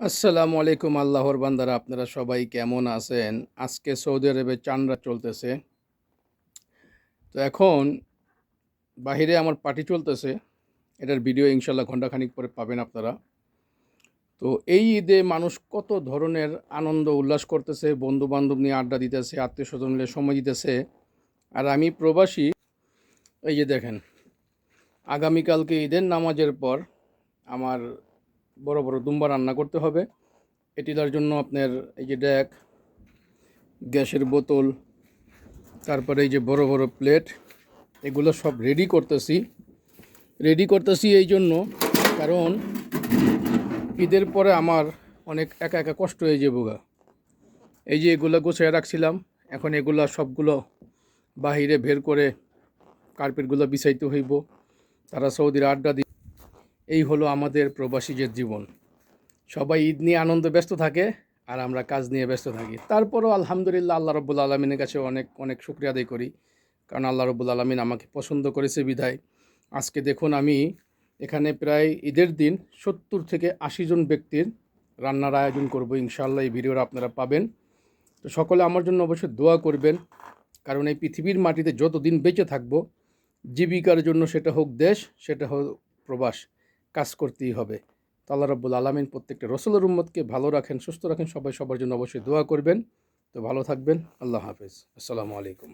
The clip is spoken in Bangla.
আসসালামু আলাইকুম আল্লাহর বান্দারা, আপনারা সবাই কেমন আছেন? আজকে সৌদি আরবে চান্দ্রা চলতেছে। তো এখন বাহিরে আমার পার্টি চলতেছে। এটার ভিডিও ইনশাল্লাহ ঘন্টাখানিক পরে পাবেন আপনারা। তো এই ঈদে মানুষ কত ধরনের আনন্দ, উল্লাস করতেছে বন্ধু বান্ধব নিয়ে আড্ডা দিতেছে আত্মীয় স্বজন মিলে সময় দিতেছে। আর আমি প্রবাসী, এই যে দেখেন, আগামীকালকে ঈদের নামাজের পর আমার বড় বড় দুম্বা রান্না করতে হবে। এটি তার জন্য আপনার এই যে ড্যাক গ্যাসের বোতল, তারপরে এই যে বড় বড় প্লেট, এগুলো সব রেডি করতেছি। রেডি করতেছি এই জন্য কারণ ঈদের পরে আমার অনেক একা একা কষ্ট হয়ে যাব গা। এই যে এগুলো গোছায় রাখছিলাম, এখন এগুলো সবগুলো বাহিরে বের করে কার্পেটগুলো বিছাইতে হইব। তারা সৌদির আড্ডা এই হলো আমাদের প্রবাসীদের জীবন। সবাই ঈদ নিয়ে আনন্দে ব্যস্ত থাকে আর আমরা কাজ নিয়ে ব্যস্ত থাকি। তারপরও আলহামদুলিল্লাহ আল্লাহ রব্বুল আলমিনের কাছে অনেক অনেক শুক্রিয়া আদায় করি। কারণ আল্লাহ রব্বুল আলমিন আমাকে পছন্দ করেছে বিধায়। আজকে দেখুন আমি এখানে প্রায় ঈদের দিন সত্তর থেকে আশি জন ব্যক্তির রান্নার আয়োজন করব ইনশাআল্লাহ। এই ভিডিওটা আপনারা পাবেন। তো সকলে আমার জন্য অবশ্যই দোয়া করবেন। কারণ এই পৃথিবীর মাটিতে যতদিন বেঁচে থাকব, জীবিকার জন্য সেটা হোক দেশ, সেটা হোক প্রবাস। কাজ করতেই হবে। তো আল্লাহ রব্বুল আলমিন প্রত্যেকটা রসুলের উম্মদকে ভালো রাখেন, সুস্থ রাখেন, সবাই সবার জন্য অবশ্যই দোয়া করবেন। তো ভালো থাকবেন, আল্লাহ হাফিজ। আসসালামু আলাইকুম।